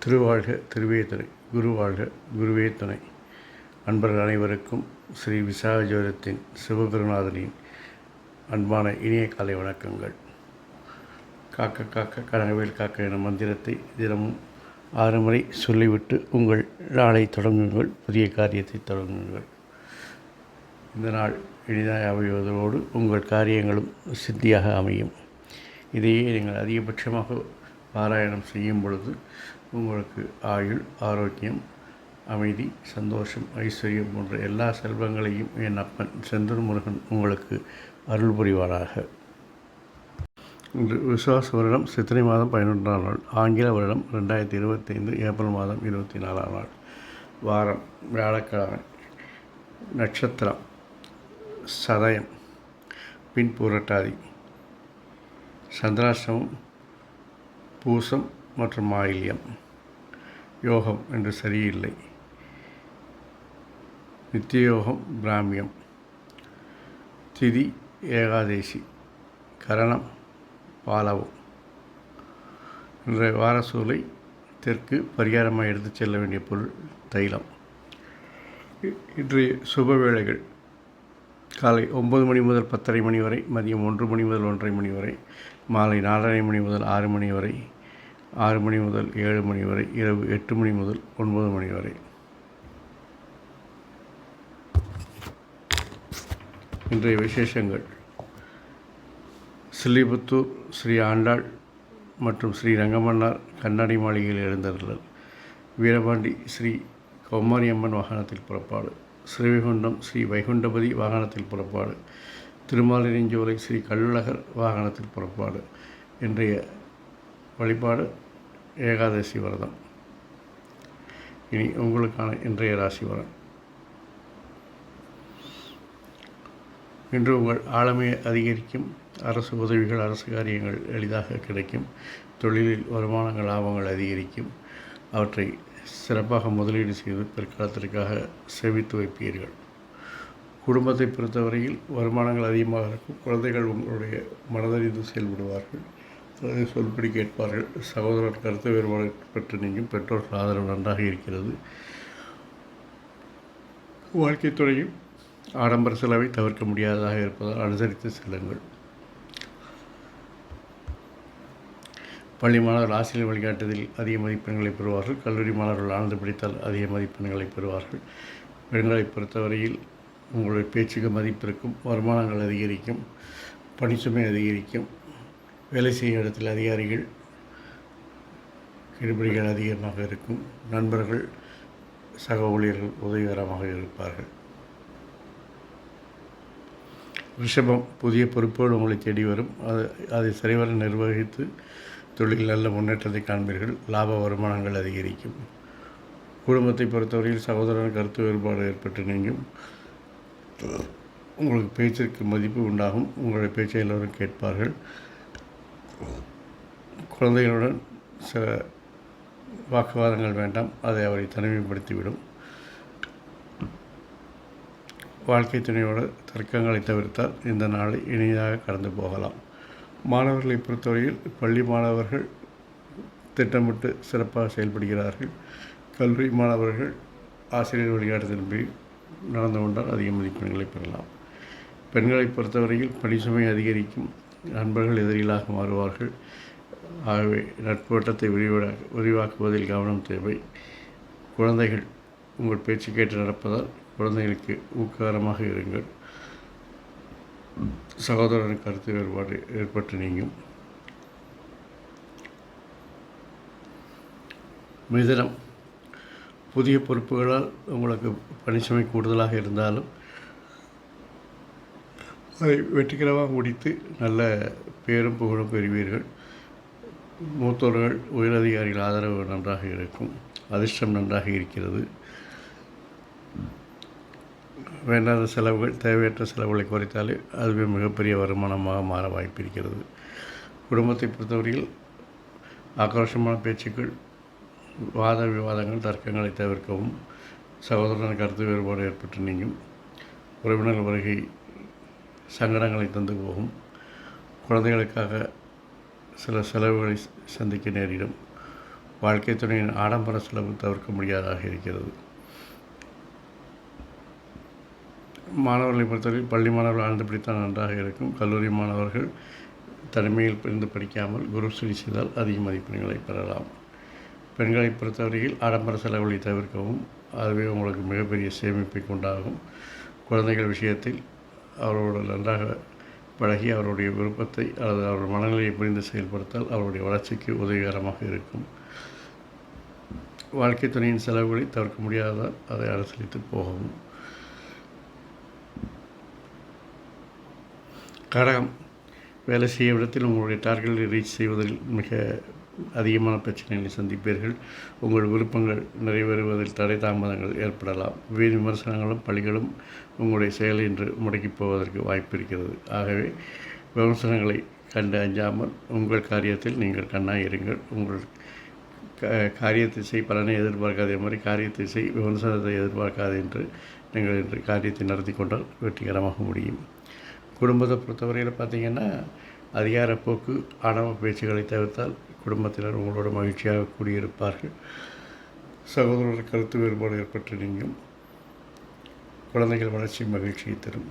திருவாழ்க திருவேதனை குருவாழ்க குருவேத்தனை அன்பர்கள் அனைவருக்கும் ஸ்ரீ விசாக சிவபெருநாதனின் சிவகுருநாதனின் அன்பான இனிய காலை வணக்கங்கள். காக்க காக்க கனகவேல் காக்க என மந்திரத்தை தினமும் ஆறு முறை சொல்லிவிட்டு உங்கள் நாளை தொடங்குங்கள் புதிய காரியத்தை தொடங்குங்கள். இந்த நாள் எளிதாக அமைவதோடு உங்கள் காரியங்களும் சித்தியாக அமையும். இதையே நீங்கள் அதிகபட்சமாக பாராயணம் செய்யும் பொழுது உங்களுக்கு ஆயுள் ஆரோக்கியம் அமைதி சந்தோஷம் ஐஸ்வர்யம் போன்ற எல்லா செல்வங்களையும் என் அப்பன் செந்தூர் முருகன் உங்களுக்கு அருள் புரிவாராக இன்று விசுவாச வருடம் சித்திரை மாதம் பதினொன்றாம் நாள் ஆங்கில வருடம் ரெண்டாயிரத்தி இருபத்தைந்து ஏப்ரல் மாதம் இருபத்தி நாலாம் நாள். வாரம் வியாழக்கிழமை நட்சத்திரம் சதயம் பின் புரட்டாதி சந்திராஷ்டமம் பூசம் மற்றும் மாயில்யம். யோகம் என்று சரியில்லை. நித்தியோகம் பிராமியம். திதி ஏகாதேசி கரணம் பாலவும் இன்றைய வாரசூலை தெற்கு பரிகாரமாக எடுத்துச் செல்ல வேண்டிய பொருள் தைலம். இன்றைய சுப வேளைகள். காலை ஒன்பது மணி முதல் பத்தரை மணி வரை மதியம் ஒன்று மணி முதல் ஒன்றரை மணி வரை மாலை நாலரை மணி முதல் ஆறு மணி வரை ஆறு மணி முதல் ஏழு மணி வரை இரவு எட்டு மணி முதல் ஒன்பது மணி வரை. இன்றைய விசேஷங்கள். ஸ்ரீபுத்தூர் ஸ்ரீ ஆண்டாள் மற்றும் ஸ்ரீ ரங்கமன்னார் கண்ணாடி மாளிகையில் எழுந்தருளல். வீரபாண்டி ஸ்ரீ கௌமாரியம்மன் வாகனத்தில் புறப்பாடு. ஸ்ரீவைகுண்டம் ஸ்ரீ வைகுண்டபதி வாகனத்தில் புறப்பாடு. திருமாலிருஞ்சோலை ஸ்ரீ கள்ளழகர் வாகனத்தில் புறப்பாடு. இன்றைய வழிபாடு ஏகாதசி விரதம். இனி உங்களுக்கான இன்றைய ராசி வரம் இன்று உங்கள் ஆளுமை அதிகரிக்கும். அரசு உதவிகள் அரசு காரியங்கள் எளிதாக கிடைக்கும். தொழிலில் வருமானங்கள் லாபங்கள் அதிகரிக்கும். அவற்றை சிறப்பாக முதலீடு செய்து பிற்காலத்திற்காக சேமித்து வைப்பீர்கள். குடும்பத்தை பொறுத்தவரையில் வருமானங்கள் அதிகமாக இருக்கும். குழந்தைகள் உங்களுடைய மனதறிந்து செயல்படுவார்கள். அதை சொல்படி கேட்பார்கள். சகோதரர் கருத்து வேறுபாடு பெற்று நீங்கள் பெற்றோர்கள் ஆதரவு நன்றாக இருக்கிறது. வாழ்க்கைத் துறையும் ஆடம்பர செலவை தவிர்க்க முடியாததாக இருப்பதால் அனுசரித்து செல்லுங்கள். பள்ளி மாணவர்கள் ஆசிரியர் வழிகாட்டுதலில் அதிக மதிப்பெண்களை பெறுவார்கள். கல்லூரி மாணவர்கள் ஆழ்ந்து பிடித்தால் அதிக மதிப்பெண்களை பெறுவார்கள். பெண்களை பொறுத்தவரையில் உங்களுடைய பேச்சுக்கு மதிப்பு இருக்கும் வருமானங்கள் அதிகரிக்கும் பணிச்சுமை அதிகரிக்கும் வேலை செய்யும் இடத்தில் அதிகாரிகள் கெடுபிடிகள் அதிகமாக இருக்கும் நண்பர்கள் சக ஊழியர்கள் உதவிகரமாக இருப்பார்கள். ரிஷபம் புதிய பொறுப்புகள் உங்களை தேடி வரும். அது அதை சரிவர நிர்வகித்து தொழில் நல்ல முன்னேற்றத்தை காண்பீர்கள். லாப வருமானங்கள் அதிகரிக்கும். குடும்பத்தை பொறுத்தவரையில் சகோதரன் கருத்து வேறுபாடு ஏற்பட்டு நீங்கும். உங்களுக்கு பேச்சிற்கு மதிப்பு உண்டாகும். உங்களுடைய பேச்சை எல்லோரும் கேட்பார்கள். குழந்தைகளுடன் சில வாக்குவாதங்கள் வேண்டாம். அதை அவரை தனிமைப்படுத்திவிடும். வாழ்க்கை துணையோட தர்க்கங்களை தவிர்த்தால் இந்த நாளை இனிதாக கடந்து போகலாம். மாணவர்களை பொறுத்தவரையில் பள்ளி மாணவர்கள் திட்டமிட்டு சிறப்பாக செயல்படுகிறார்கள். கல்லூரி மாணவர்கள் ஆசிரியர் வழிகாட்டுதலின்படி நடந்து கொண்டால் அதிக மதிப்பெண்களை பெறலாம். பெண்களை பொறுத்தவரையில் பணி சுமை அதிகரிக்கும் நண்பர்கள் எதிரிகளாக மாறுவார்கள். ஆகவே நட்போட்டத்தை விரிவட விரிவாக்குவதில் கவனம் தேவை. குழந்தைகள் உங்கள் பேச்சு கேட்டு நடப்பதால் குழந்தைகளுக்கு ஊக்ககரமாக இருங்கள். சகோதரன் கருத்து வேறுபாடு ஏற்பட்டு நீங்கும். மிதனம். புதிய பொறுப்புகளால் உங்களுக்கு பணிச்சுமை கூடுதலாக இருந்தாலும் அதை வெற்றிகரமாக முடித்து நல்ல பேரும் புகழும் பெறுவீர்கள். மூத்தோர்கள் உயரதிகாரிகள் ஆதரவு நன்றாக இருக்கும். அதிர்ஷ்டம் நன்றாக இருக்கிறது. வேண்டாத செலவுகள் தேவையற்ற செலவுகளை குறைத்தாலே அதுவே மிகப்பெரிய வருமானமாக மாற வாய்ப்பு இருக்கிறது. குடும்பத்தை பொறுத்தவரையில் ஆக்ரோஷமான பேச்சுக்கள் வாத விவாதங்கள் தர்க்கங்களை தவிர்க்கவும் சகோதரன் கருத்து வேறுபாடு ஏற்பட்டு நீங்கும். உறவினர்கள் வருகை சங்கடங்களை தந்து போகும். குழந்தைகளுக்காக சில செலவுகளை சந்திக்க நேரிடும். வாழ்க்கை துணையின் ஆடம்பர செலவு தவிர்க்க முடியாததாக இருக்கிறது. மாணவர்களை பொறுத்தவரை பள்ளி மாணவர்கள் ஆழ்ந்து படித்தால் நன்றாக இருக்கும். கல்லூரி மாணவர்கள் தனிமையில் இருந்து படிக்காமல் குரு ஸ்டடி செய்தால் அதிக மதிப்பெண்களை பெறலாம். பெண்களை பொறுத்தவரையில் ஆடம்பர செலவுகளை தவிர்க்கவும் அதுவே உங்களுக்கு மிகப்பெரிய சேமிப்பை கொண்டாகும் குழந்தைகள் விஷயத்தில் அவரோடு நன்றாக பழகி அவருடைய விருப்பத்தை அல்லது அவருடைய மனநிலையை புரிந்து செயல்படுத்தால் அவருடைய வளர்ச்சிக்கு உதவிகரமாக இருக்கும். வாழ்க்கை துணையின் செலவுகளை தவிர்க்க முடியாததால் அதை அரசளித்து போகவும். கடகம் வேலை செய்ய இடத்தில் உங்களுடைய டார்கெட்டை ரீச் செய்வதில் மிக அதிகமான பிரச்சனைகளை சந்திப்பீர்கள். உங்கள் விருப்பங்கள் நிறைவேறுவதில் தடை தாமதங்கள் ஏற்படலாம். வீண் விமர்சனங்களும் பழிகளும் உங்களுடைய செயல் என்று முடக்கி போவதற்கு வாய்ப்பு இருக்கிறது. ஆகவே விமர்சனங்களை கண்டு அஞ்சாமல் உங்கள் காரியத்தில் நீங்கள் கண்ணாக இருங்கள். உங்கள் காரியத்தை செய் பலனை எதிர்பார்க்காதே மாதிரி காரியத்தை செய் விமர்சனத்தை எதிர்பார்க்காது என்று நீங்கள் இன்று காரியத்தை நடத்தி கொண்டால் வெற்றிகரமாக முடியும். குடும்பத்தை பொறுத்தவரையில் பார்த்திங்கன்னா அதிகாரப்போக்கு ஆணவ பேச்சுகளை தவிர்த்தால் குடும்பத்தினர் உங்களோட மகிழ்ச்சியாக கூடியிருப்பார்கள். சகோதரர் கருத்து வேறுபாடு ஏற்பட்டு நீங்கும். குழந்தைகள் வளர்ச்சி மகிழ்ச்சியை தரும்.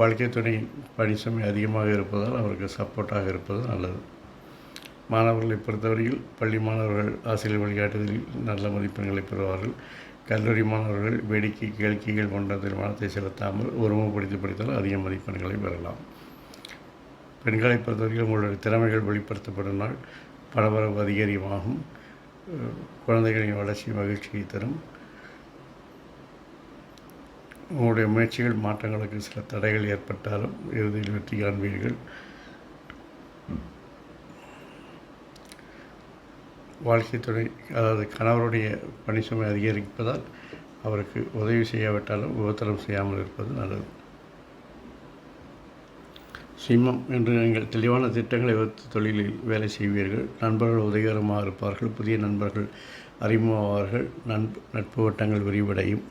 வாழ்க்கை துணையின் பணி சுமை அதிகமாக இருப்பதால் அவருக்கு சப்போர்ட்டாக இருப்பது நல்லது. மாணவர்களை பொறுத்தவரையில் பள்ளி மாணவர்கள் ஆசிரியர் வழிகாட்டுதலில் நல்ல மதிப்பெண்களை பெறுவார்கள். கல்லூரி மாணவர்கள் வேடிக்கை கேளிக்கைகள் கொண்ட திருமணத்தை செலுத்தாமல் ஒருமுகப்படுத்தி படித்தால் அதிக மதிப்பெண்களை பெறலாம். பெண்களை பொறுத்தவரையில் உங்களுடைய திறமைகள் வெளிப்படுத்தப்படும் நாள் பரபரப்பு அதிகரிமாகும் குழந்தைகளின் வளர்ச்சி மகிழ்ச்சியை தரும். உங்களுடைய முயற்சிகள் மாற்றங்களுக்கு சில தடைகள் ஏற்பட்டாலும் இறுதியில் வெற்றி காண்பீர்கள். வாழ்க்கை துணை அதாவது கணவருடைய பணிசுமை அதிகரிப்பதால் அவருக்கு உதவி செய்யாவிட்டாலும் உபத்திரம் செய்யாமல் இருப்பது நல்லது. சிம்மம் என்று நீங்கள் தெளிவான திட்டங்களை வகுத்து தொழிலில் வேலை செய்வீர்கள். நண்பர்கள் உதவிகரமாக இருப்பார்கள். புதிய நண்பர்கள் அறிமுகமாவார்கள். நண்பு நட்பு வட்டங்கள் விரிவடையும்.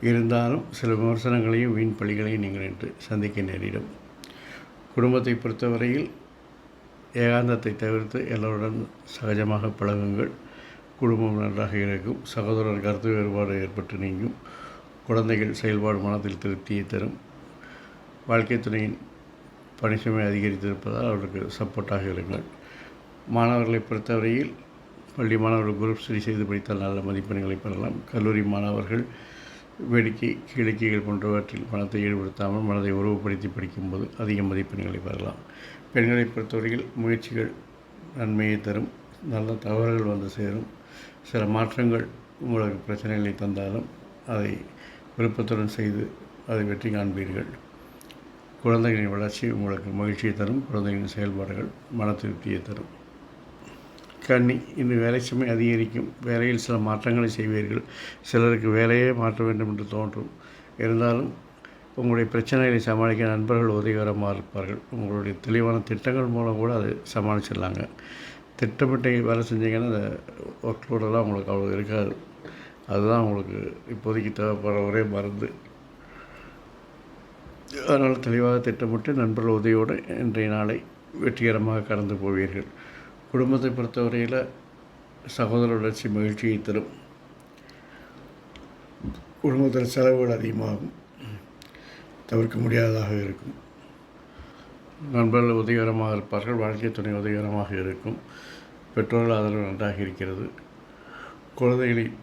இருந்தாலும் சில விமர்சனங்களையும் வீண் பள்ளிகளையும் நீங்கள் இன்று சந்திக்க நேரிடும். குடும்பத்தை பொறுத்தவரையில் ஏகாந்தத்தை தவிர்த்து எல்லோருடன் சகஜமாக பழகுங்கள். குடும்பம் நன்றாக இருக்கும். சகோதரர் கருத்து வேறுபாடு ஏற்பட்டு நீங்கும். குழந்தைகள் செயல்பாடு மனத்தில் திருப்தியை தரும். வாழ்க்கை துணையின் பணிசுமை அதிகரித்திருப்பதால் அவருக்கு சப்போர்ட்டாக இருங்கள். மாணவர்களை பொறுத்தவரையில் பள்ளி மாணவர்கள் குரூப் ஸ்டடி செய்து படித்தால் நல்ல மதிப்பெண்களை பெறலாம். கல்லூரி மாணவர்கள் வேடிக்கை கிளிக்கைகள் போன்றவற்றில் பணத்தை ஈடுபடுத்தாமல் மனதை உருவப்படுத்தி படிக்கும்போது அதிக மதிப்பெண்களை பெறலாம். பெண்களை பொறுத்தவரையில் முயற்சிகள் நன்மையை தரும் நல்ல தவறுகள் வந்து சேரும். சில மாற்றங்கள் உங்களுக்கு பிரச்சனைகளை தந்தாலும் அதை விருப்பத்துடன் செய்து அதை வெற்றி காண்பீர்கள். குழந்தைகளின் வளர்ச்சி உங்களுக்கு மகிழ்ச்சியை தரும் குழந்தைகளின் செயல்பாடுகள் மன திருப்தியை தரும். கன்னி இந்த வேலை சுமை அதிகரிக்கும் வேலையில் சில மாற்றங்களை செய்வீர்கள். சிலருக்கு வேலையே மாற்ற வேண்டும் என்று தோன்றும். இருந்தாலும் உங்களுடைய பிரச்சனைகளை சமாளிக்க நண்பர்கள் உதவிகரமாக இருப்பார்கள். உங்களுடைய தெளிவான திட்டங்கள் மூலம் கூட அதை சமாளிச்சிடலாங்க. திட்டமிட்டு வேலை செஞ்சீங்கன்னா அந்த ஒர்க் லோடெல்லாம் உங்களுக்கு அவ்வளோ இருக்காது. அதுதான் உங்களுக்கு இப்போதைக்கு தேவைப்படுற ஒரே மருந்து. அதனால் தெளிவாக திட்டமிட்டு நண்பர்கள் உதவியோடு இன்றைய நாளை வெற்றிகரமாக கடந்து போவீர்கள். குடும்பத்தை பொறுத்தவரையில் சகோதர வளர்ச்சி மகிழ்ச்சியை தரும். குடும்பத்தில் செலவுகள் அதிகமாகும். தவிர்க்க முடியாததாக இருக்கும். நண்பர்கள் உதவிகரமாக இருப்பார்கள் வாழ்க்கை துணை உதவிகரமாக இருக்கும். பெற்றோர்கள் ஆதரவு நன்றாக இருக்கிறது. குழந்தைகளின்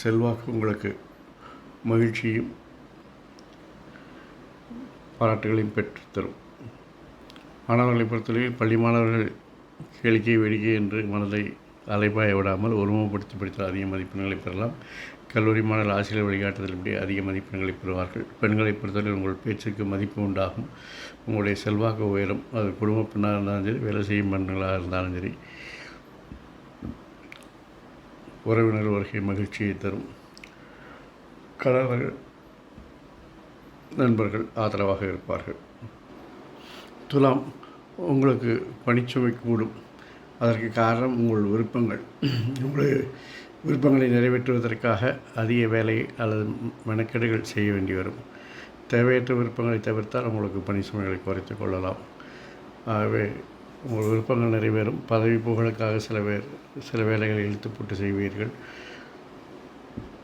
செல்வாக்கு உங்களுக்கு மகிழ்ச்சியும் பாராட்டுகளையும் பெற்றுத்தரும். மாணவர்களை பொறுத்தவரையில் பள்ளி மாணவர்கள் கேளிக்கை வேடிக்கை என்று மனதை அலைபாய விடாமல் ஒருமுகப்படுத்தி படித்தால் அதிக மதிப்பெண்களை பெறலாம். கல்லூரி மாணவர் ஆசிரியர் வழிகாட்டுதலின்படி அதிக மதிப்பெண்களை பெறுவார்கள். பெண்களை பொறுத்தவரை உங்கள் பேச்சுக்கு மதிப்பு உண்டாகும். உங்களுடைய செல்வாக்கு உயரும். அது குடும்ப பெண்ணாக இருந்தாலும் சரி வேலை செய்யும் பெண்களாக இருந்தாலும் சரி உறவினர் வருகை மகிழ்ச்சியை தரும். கணவர்கள் நண்பர்கள் ஆதரவாக இருப்பார்கள். துலாம் உங்களுக்கு பணிச்சுமை கூடும். அதற்கு காரணம் உங்கள் விருப்பங்கள். உங்களுடைய விருப்பங்களை நிறைவேற்றுவதற்காக அதிக வேலை அல்லது மெனக்கெடுகள் செய்ய வேண்டி வரும். தேவையற்ற விருப்பங்களை தவிர்த்தால் உங்களுக்கு பணி சுமைகளை குறைத்து கொள்ளலாம். ஆகவே உங்கள் விருப்பங்கள் நிறைவேறும். பதவி புகழுக்காக சில பேர் சில வேலைகளை இழுத்து போட்டு செய்வீர்கள்.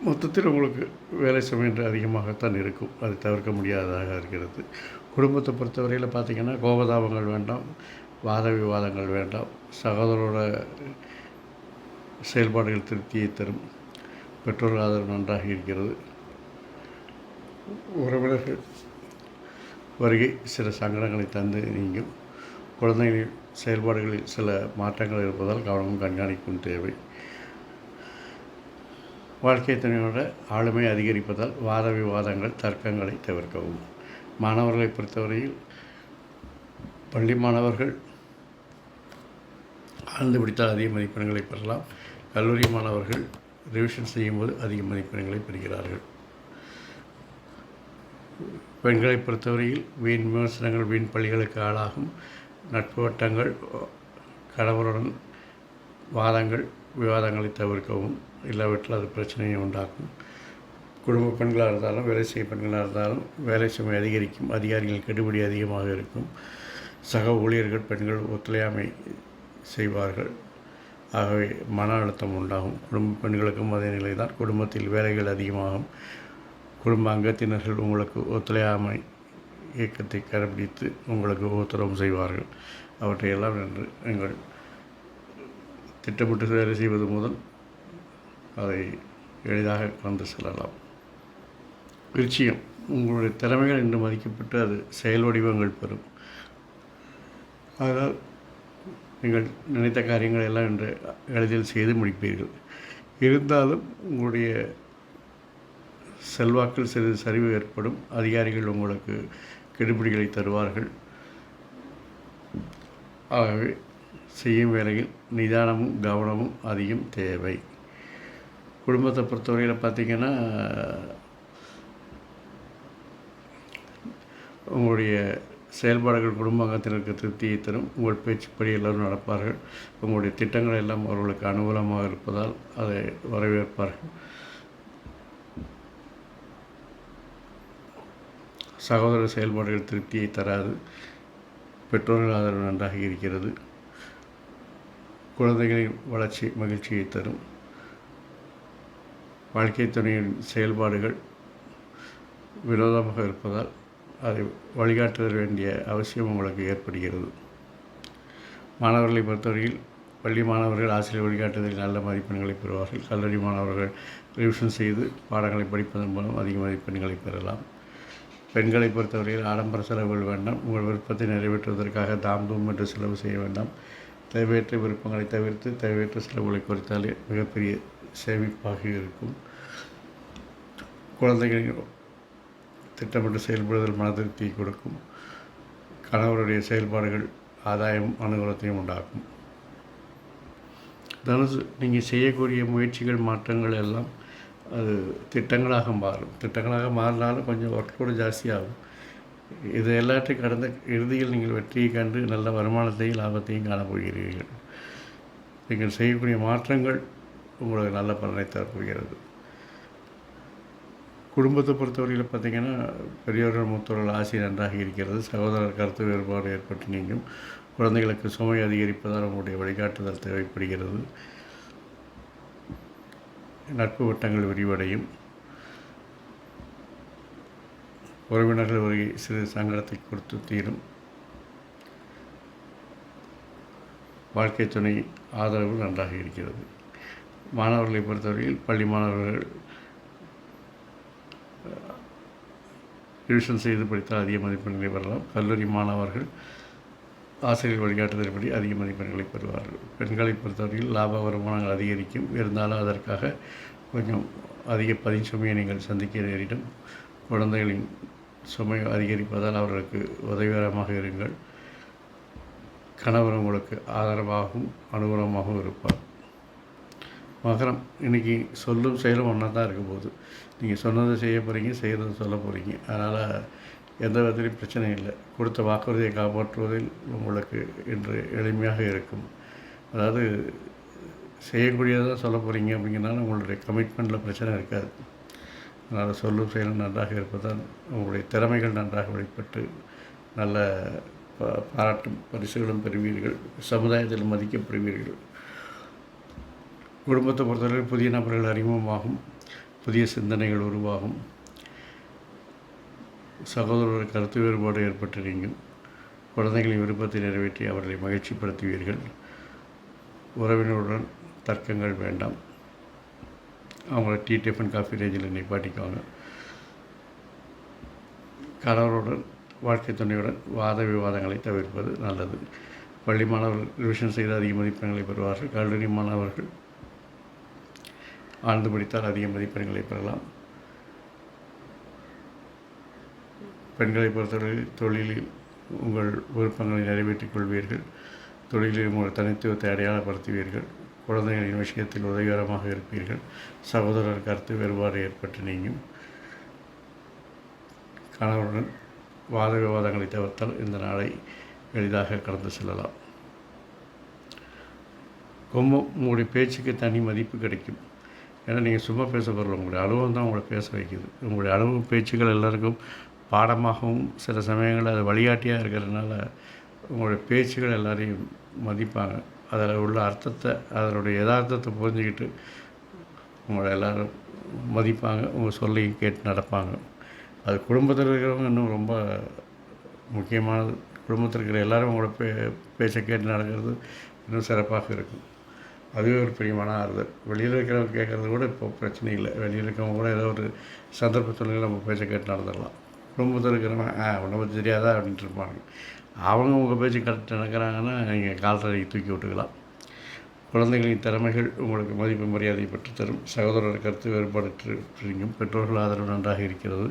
மொத்தத்தில் உங்களுக்கு வேலை சுமை என்று அதிகமாகத்தான் இருக்கும். அது தவிர்க்க முடியாததாக இருக்கிறது. குடும்பத்தை பொறுத்தவரையில் பார்த்திங்கன்னா கோபதாபங்கள் வேண்டாம். வாத விவாதங்கள் வேண்டாம். சகோதரோட செயல்பாடுகள் திருப்தியை தரும். பெற்றோர் ஆதரவு நன்றாக இருக்கிறது. உறவினர்கள் வருகை சில சங்கடங்களை தந்து நீங்கும். குழந்தைகளின் செயல்பாடுகளில் சில மாற்றங்கள் இருப்பதால் கவனமும் கண்காணிக்கும் தேவை. வாழ்க்கை துணையோட ஆளுமை அதிகரிப்பதால் வாத விவாதங்கள் தர்க்கங்களை தவிர்க்கவும். மாணவர்களை பொறுத்தவரையில் பள்ளி மாணவர்கள் ஆழ்ந்து பிடித்தால் அதிக மதிப்பெண்களை பெறலாம். கல்லூரி மாணவர்கள் ரிவிஷன் செய்யும்போது அதிக மதிப்பெண்களை பெறுகிறார்கள். பெண்களை பொறுத்தவரையில் வீண் விமர்சனங்கள் வீண் பள்ளிகளுக்கு ஆளாகும் நட்பு வட்டங்கள் கணவருடன் வாதங்கள் விவாதங்களை தவிர்க்கவும் இல்லாவிட்டால் அது பிரச்சனையை உண்டாக்கும். குடும்ப பெண்களாக இருந்தாலும் வேலை செய்ய பெண்களாக இருந்தாலும் வேலை சுமை அதிகரிக்கும் அதிகாரிகள் கெடுபிடி அதிகமாக இருக்கும். சக ஊழியர்கள் பெண்கள் ஒத்துழையாமை செய்வார்கள். ஆகவே மன அழுத்தம் உண்டாகும். குடும்ப பெண்களுக்கும் அதே நிலை தான் குடும்பத்தில் வேலைகள் அதிகமாகும். குடும்ப அங்கத்தினர்கள் உங்களுக்கு ஒத்துழையாமை இயக்கத்தை கடைபிடித்து உங்களுக்கு உத்தரவு செய்வார்கள். அவற்றையெல்லாம் என்று நீங்கள் திட்டமிட்டு வேலை செய்வது முதல் அதை எளிதாக கொண்டு செல்லலாம். விருச்சியம் உங்களுடைய திறமைகள் என்று மதிக்கப்பட்டு அது செயல் வடிவங்கள் பெறும். அதனால் நீங்கள் நினைத்த காரியங்கள் எல்லாம் என்று எளிதில் செய்து முடிப்பீர்கள். இருந்தாலும் உங்களுடைய செல்வாக்கில் சிறிது சரிவு ஏற்படும். அதிகாரிகள் உங்களுக்கு கெடுபிடிகளை தருவார்கள். ஆகவே செய்யும் வேலையில் நிதானமும் கவனமும் அதிகம் தேவை. குடும்பத்தை பொறுத்தவரையில் பார்த்திங்கன்னா உங்களுடைய செயல்பாடுகள் குடும்ப அங்கத்தினருக்கு திருப்தியை தரும். உங்கள் பேச்சுப்படி எல்லோரும் நடப்பார்கள். உங்களுடைய திட்டங்கள் எல்லாம் அவர்களுக்கு அனுகூலமாக இருப்பதால் அதை வரவேற்பார்கள். சகோதர செயல்பாடுகள் திருப்தியை தராது. பெற்றோர்கள் ஆதரவு நன்றாக இருக்கிறது. குழந்தைகளின் வளர்ச்சி மகிழ்ச்சியை தரும். வாழ்க்கை துணையின் செயல்பாடுகள் விரோதமாக இருப்பதால் அதை வழிகாட்டுதல் வேண்டிய அவசியம் உங்களுக்கு ஏற்படுகிறது. மாணவர்களை பொறுத்தவரையில் பள்ளி மாணவர்கள் ஆசிரியர் வழிகாட்டுதலில் நல்ல மதிப்பெண்களை பெறுவார்கள். கல்லூரி மாணவர்கள் ரிவிஷன் செய்து பாடங்களை படிப்பதன் மூலம் அதிக மதிப்பெண்களை பெறலாம். பெண்களை பொறுத்தவரையில் ஆடம்பர செலவுகள் வேண்டாம். உங்கள் விருப்பத்தை நிறைவேற்றுவதற்காக தாம் தூம் என்று செலவு செய்ய வேண்டாம். தேவையற்ற விருப்பங்களை தவிர்த்து தேவையற்ற செலவுகளை குறைத்தாலே மிகப்பெரிய சேமிப்பாக இருக்கும். குழந்தைகளின் திட்டமிட்டு செயல்படுதல் மன திருப்தியை கொடுக்கும். கணவருடைய செயல்பாடுகள் ஆதாயம் அனுகூலத்தையும் உண்டாக்கும். தனுசு நீங்கள் செய்யக்கூடிய முயற்சிகள் மாற்றங்கள் எல்லாம் அது திட்டங்களாக மாறும். திட்டங்களாக மாறினாலும் கொஞ்சம் ஒர்க் கூட ஜாஸ்தியாகும். இது எல்லாத்தையும் கடந்த இறுதியில் நீங்கள் வெற்றியை கண்டு நல்ல வருமானத்தையும் லாபத்தையும் காணப்போகிறீர்கள். நீங்கள் செய்யக்கூடிய மாற்றங்கள் உங்களுக்கு நல்ல பலனை தரப்போகிறது. குடும்பத்தை பொறுத்தவரையில் பார்த்திங்கன்னா பெரியோர்கள் மூத்தவர்கள் ஆசை நன்றாக இருக்கிறது. சகோதரர் கருத்து வேறுபாடு ஏற்பட்டு நீங்கும். குழந்தைகளுக்கு சுமை அதிகரிப்பதால் உங்களுடைய வழிகாட்டுதல் தேவைப்படுகிறது. நட்பு வட்டங்கள் விரிவடையும். உறவினர்கள் வருகை சிறு சங்கடத்தை கொடுத்து தீரும். வாழ்க்கை துணை ஆதரவு நன்றாக இருக்கிறது. மாணவர்களை பொறுத்தவரையில் பள்ளி மாணவர்கள் ரிவிஷன் செய்து படித்தால் அதிக மதிப்பெண்களை பெறலாம். கல்லூரி மாணவர்கள் ஆசிரியர் வழிகாட்டுதல்படி அதிக மதிப்பெண்களை பெறுவார்கள். பெண்களை பொறுத்தவரையில் லாப வருமானங்கள் அதிகரிக்கும். இருந்தாலும் அதற்காக கொஞ்சம் அதிக பதிச்சுமையை நீங்கள் சந்திக்க நேரிடும். குழந்தைகளின் சுமை அதிகரிப்பதால் அவர்களுக்கு உதவிகரமாக இருங்கள். கணவர் உங்களுக்கு ஆதரவாகவும் அனுகூலமாகவும் இருப்பார். மகரம் இன்றைக்கி சொல்லும் செயலும் ஒன்றா தான் இருக்க போகுது. நீங்கள் சொன்னதை செய்ய போகிறீங்க செய்கிறத சொல்ல போகிறீங்க அதனால் எந்த விதத்திலையும் பிரச்சனை இல்லை. கொடுத்த வாக்குறுதியை காப்பாற்றுவதில் உங்களுக்கு இன்று எளிமையாக இருக்கும். அதாவது செய்யக்கூடியதாக சொல்ல போகிறீங்க அப்படிங்கிறனால உங்களுடைய கமிட்மெண்ட்டில் பிரச்சனை இருக்காது. அதனால் சொல்லும் செயலும் நன்றாக இருப்பதால் உங்களுடைய திறமைகள் நன்றாக வெளிப்பட்டு நல்ல ப பாராட்டும் பரிசுகளும் பெறுவீர்கள். சமுதாயத்தில் மதிக்கப்படுவீர்கள். குடும்பத்தை பொறுத்தவரை புதிய நபர்கள் அறிமுகமாகும். புதிய சிந்தனைகள் உருவாகும். சகோதரர் கருத்து வேறுபாடு ஏற்பட்டு நீங்கும் குழந்தைகளின் விருப்பத்தை நிறைவேற்றி அவர்களை மகிழ்ச்சிப்படுத்துவீர்கள். உறவினருடன் தர்க்கங்கள் வேண்டாம். அவங்கள டீ டிஃபன் காஃபி ரேஞ்சில் நிப்பாட்டிக்குவாங்க கணவருடன் வாழ்க்கை துணையுடன் வாத விவாதங்களை தவிர்ப்பது நல்லது. பள்ளி மாணவர்கள் ரிவிஷன் செய்து அதிக மதிப்பெண்களை பெறுவார்கள். கல்லூரி மாணவர்கள் ஆழ்ந்து படித்தால் அதிக மதிப்பெண்களை பெறலாம். பெண்களை பொறுத்தவரை தொழிலில் உங்கள் விருப்பங்களை நிறைவேற்றிக் கொள்வீர்கள். தொழிலில் உங்கள் தனித்துவத்தை அடையாளப்படுத்துவீர்கள். குழந்தைகளின் விஷயத்தில் உதவிகரமாக இருப்பீர்கள். சகோதரர் கருத்து வேறுபாடு ஏற்பட்டு நீங்கும். கணவருடன் வாத விவாதங்களை தவிர்த்தால் இந்த நாளை எளிதாக கடந்து செல்லலாம். கும்பம் உங்களுடைய பேச்சுக்கு தனி மதிப்பு கிடைக்கும். ஏன்னா நீங்கள் சும்மா பேச போகிறல உங்களுடைய அனுபவம் தான் உங்களை பேச வைக்குது. உங்களுடைய அனுபவ பேச்சுக்கள் எல்லாருக்கும் பாடமாகவும் சில சமயங்களில் அது வழிகாட்டியாக இருக்கிறதுனால உங்களுடைய பேச்சுகள் எல்லாரையும் மதிப்பாங்க. அதில் உள்ள அர்த்தத்தை அதனுடைய யதார்த்தத்தை புரிஞ்சுக்கிட்டு உங்களை எல்லோரும் மதிப்பாங்க உங்கள் சொல்லையும் கேட்டு நடப்பாங்க. அது குடும்பத்தில் இருக்கிறவங்க இன்னும் ரொம்ப முக்கியமானது. குடும்பத்தில் இருக்கிற எல்லோரும் உங்களோட பே பேச்சை கேட்டு நடக்கிறது இன்னும் சிறப்பாக இருக்கும். அதுவே ஒரு பெரிய மன ஆறுதல். வெளியில் இருக்கிறவங்க கேட்குறது கூட இப்போ பிரச்சனை இல்லை. வெளியில் இருக்கிறவங்க கூட ஏதோ ஒரு சந்தர்ப்ப சூழ்நிலை நம்ம பேச்சை கேட்டு நடந்துடலாம். குடும்பத்தில் இருக்கிறவங்க ஆ உன்னை பற்றி தெரியாதா? அப்படின்ட்டு இருப்பாங்க. அவங்க உங்கள் பேச்சு கரெக்ட் நடக்கிறாங்கன்னா நீங்கள் கால்த்தரைக்கு தூக்கி விட்டுக்கலாம். குழந்தைகளின் திறமைகள் உங்களுக்கு மதிப்பு மரியாதை பெற்றுத்தரும். சகோதரர் கருத்து வேறுபாடு பெற்றோர்கள் ஆதரவு நன்றாக இருக்கிறது.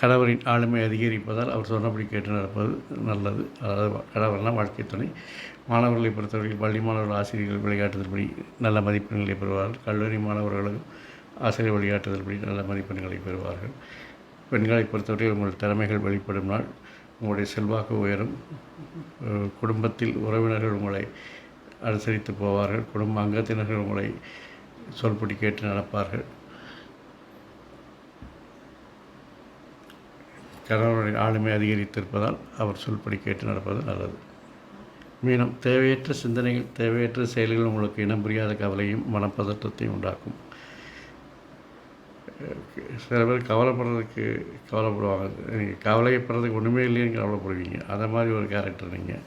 கணவரின் ஆளுமை அதிகரிப்பதால் அவர் சொன்னபடி கேட்டு நடப்பது நல்லது. அதாவது கணவர்னால் வாழ்க்கை துணை. மாணவர்களை பொறுத்தவரையில் பள்ளி மாணவர்கள் ஆசிரியர்கள் வழிகாட்டுதல்படி நல்ல மதிப்பெண்களை பெறுவார்கள். கல்லூரி மாணவர்களும் ஆசிரியர் வழிகாட்டுதல்படி நல்ல மதிப்பெண்களை பெறுவார்கள். பெண்களை பொறுத்தவரை உங்கள் திறமைகள் வெளிப்படும் நாள். உங்களுடைய செல்வாக்கு உயரும். குடும்பத்தில் உறவினர்கள் உங்களை அனுசரித்து போவார்கள். குடும்ப அங்கத்தினர்கள் உங்களை சொல்படி கேட்டு நடப்பார்கள். கணவனுடைய ஆளுமை அதிகரித்திருப்பதால் அவர் சொல்படி கேட்டு நடப்பது நல்லது. மீனம் தேவையற்ற சிந்தனைகள் தேவையற்ற செயல்கள் உங்களுக்கு இனம் புரியாத கவலையும் மனப்பதற்றத்தையும் உண்டாக்கும். சில பேர் கவலைப்படுறதுக்கு கவலைப்படுவாங்க. நீங்கள் கவலைப்படுறதுக்கு ஒன்றுமே இல்லைன்னு கவலைப்படுவீங்க. அதை மாதிரி ஒரு கேரக்டர் நீங்கள்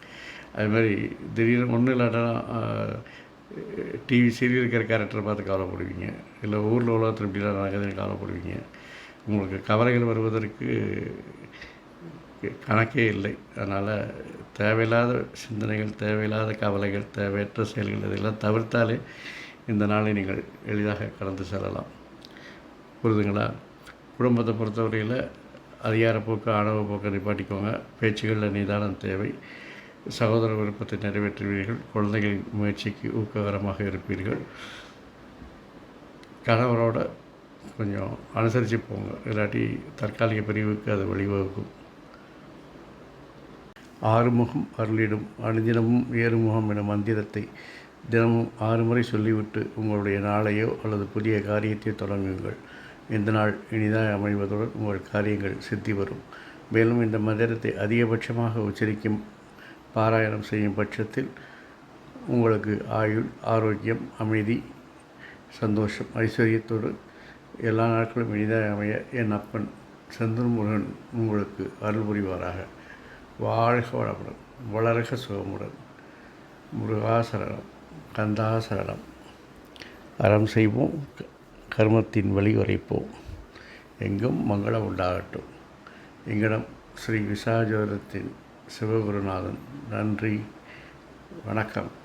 அது மாதிரி திடீர்னு ஒன்றும் இல்லாட்டா டிவி சீரியல் இருக்கிற கேரக்டரை பார்த்து கவலைப்படுவீங்க. இல்லை ஊரில் உலகத்தில் இப்படிலாம் நடக்குதுன்னு கவலைப்படுவீங்க. உங்களுக்கு கவலைகள் வருவதற்கு கணக்கே இல்லை. அதனால் தேவையில்லாத சிந்தனைகள் தேவையில்லாத கவலைகள் தேவையற்ற செயல்கள் இதெல்லாம் தவிர்த்தாலே இந்த நாளை நீங்கள் எளிதாக கடந்து செல்லலாம். புரிதுங்களா? குடும்பத்தை பொறுத்தவரையில் அதிகாரப்போக்கு ஆணவ போக்கை நிப்பாட்டிக்கோங்க. பேச்சுகளில் நிதானம் தேவை. சகோதர விருப்பத்தை நிறைவேற்றுவீர்கள். குழந்தைகளின் முயற்சிக்கு ஊக்ககரமாக இருப்பீர்கள். கணவரோட கொஞ்சம் அனுசரித்து போங்க. இல்லாட்டி தற்காலிக பிரிவுக்கு அது வழிவகுக்கும். ஆறுமுகம் அருளிடும் அனுதினமும் ஏறுமுகம் என மந்திரத்தை தினமும் ஆறு முறை சொல்லிவிட்டு உங்களுடைய நாளையோ அல்லது புதிய காரியத்தை தொடங்குங்கள். இந்த நாள் இனிதாக அமைவதுடன் உங்கள் காரியங்கள் சித்தி வரும். மேலும் இந்த மந்திரத்தை அதிகபட்சமாக உச்சரிக்கும் பாராயணம் செய்யும் பட்சத்தில் உங்களுக்கு ஆயுள் ஆரோக்கியம் அமைதி சந்தோஷம் ஐஸ்வர்யத்தோடு எல்லா நாட்களும் இனிதாக அமைய என் அப்பன் செந்தூர் முருகன் உங்களுக்கு அருள் புரிவாராக. வாழ்க வளமுடன் வளர்க சுகமுடன். முருகாசரணம் கந்தாசரணம் அறம் செய்வோம் கர்மத்தின் வழி உரைப்போம். எங்கும் மங்களம் உண்டாகட்டும். எங்களிடம் ஸ்ரீ விசாஜோதத்தின் சிவகுருநாதன். நன்றி வணக்கம்.